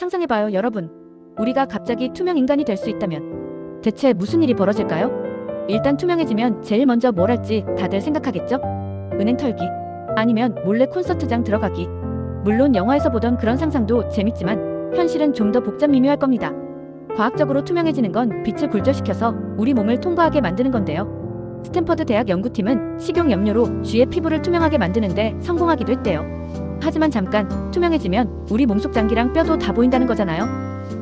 상상해봐요, 여러분. 우리가 갑자기 투명 인간이 될 수 있다면 대체 무슨 일이 벌어질까요? 일단 투명해지면 제일 먼저 뭘 할지 다들 생각하겠죠? 은행 털기 아니면 몰래 콘서트장 들어가기. 물론 영화에서 보던 그런 상상도 재밌지만 현실은 좀 더 복잡 미묘할 겁니다. 과학적으로 투명해지는 건 빛을 굴절시켜서 우리 몸을 통과하게 만드는 건데요. 스탠퍼드 대학 연구팀은 식용 염료로 쥐의 피부를 투명하게 만드는데 성공하기도 했대요. 하지만 잠깐 투명해지면 우리 몸속 장기랑 뼈도 다 보인다는 거잖아요.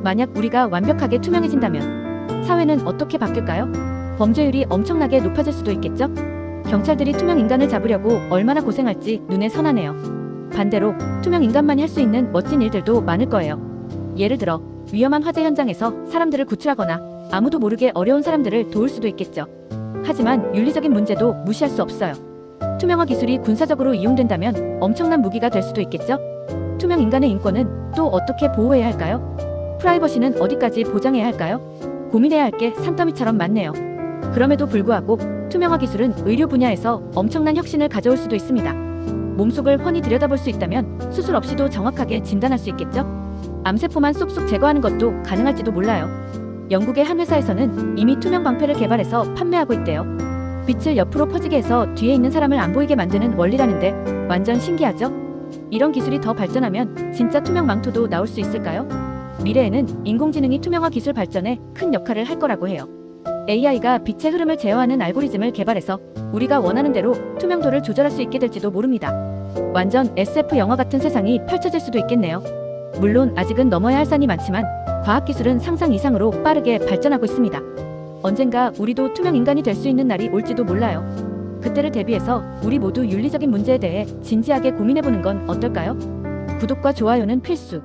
만약 우리가 완벽하게 투명해진다면 사회는 어떻게 바뀔까요? 범죄율이 엄청나게 높아질 수도 있겠죠? 경찰들이 투명 인간을 잡으려고 얼마나 고생할지 눈에 선하네요. 반대로 투명 인간만이 할 수 있는 멋진 일들도 많을 거예요. 예를 들어 위험한 화재 현장에서 사람들을 구출하거나 아무도 모르게 어려운 사람들을 도울 수도 있겠죠. 하지만 윤리적인 문제도 무시할 수 없어요. 투명화 기술이 군사적으로 이용된다면 엄청난 무기가 될 수도 있겠죠. 투명 인간의 인권은 또 어떻게 보호해야 할까요? 프라이버시는 어디까지 보장해야 할까요? 고민해야 할 게 산더미처럼 많네요. 그럼에도 불구하고 투명화 기술은 의료 분야에서 엄청난 혁신을 가져올 수도 있습니다. 몸속을 훤히 들여다볼 수 있다면 수술 없이도 정확하게 진단할 수 있겠죠? 암세포만 쏙쏙 제거하는 것도 가능할지도 몰라요. 영국의 한 회사에서는 이미 투명 방패를 개발해서 판매하고 있대요. 빛을 옆으로 퍼지게 해서 뒤에 있는 사람을 안 보이게 만드는 원리라는데 완전 신기하죠? 이런 기술이 더 발전하면 진짜 투명 망토도 나올 수 있을까요? 미래에는 인공지능이 투명화 기술 발전에 큰 역할을 할 거라고 해요. AI가 빛의 흐름을 제어하는 알고리즘을 개발해서 우리가 원하는 대로 투명도를 조절할 수 있게 될지도 모릅니다. 완전 SF 영화 같은 세상이 펼쳐질 수도 있겠네요. 물론 아직은 넘어야 할 산이 많지만 과학기술은 상상 이상으로 빠르게 발전하고 있습니다. 언젠가 우리도 투명 인간이 될 수 있는 날이 올지도 몰라요. 그때를 대비해서 우리 모두 윤리적인 문제에 대해 진지하게 고민해보는 건 어떨까요? 구독과 좋아요는 필수.